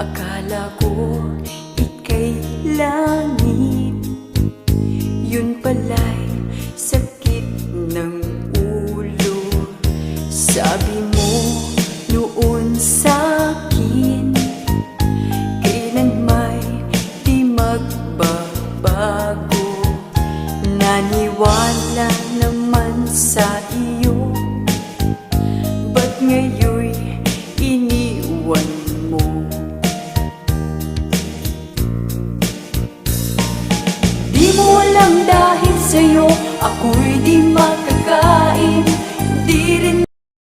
Akala ko ikay langit. Yun pala'y sakit ng ulo. Sabi mo noon sa'kin Kailan may di magbabago? Naniwala naman sa'yo sa'yo Ako'y di makakain.